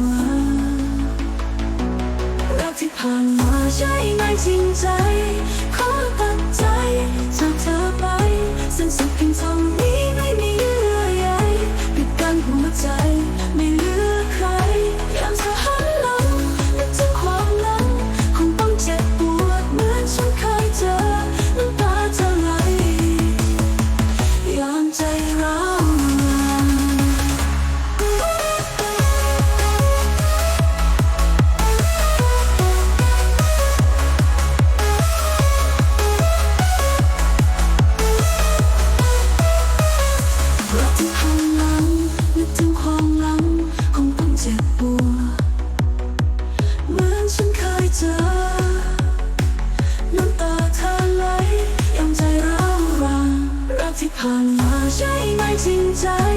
มารักที่ผ่านมาใช่ไหมจริงใจ ผ่านมาใช่ไหมจริงใจ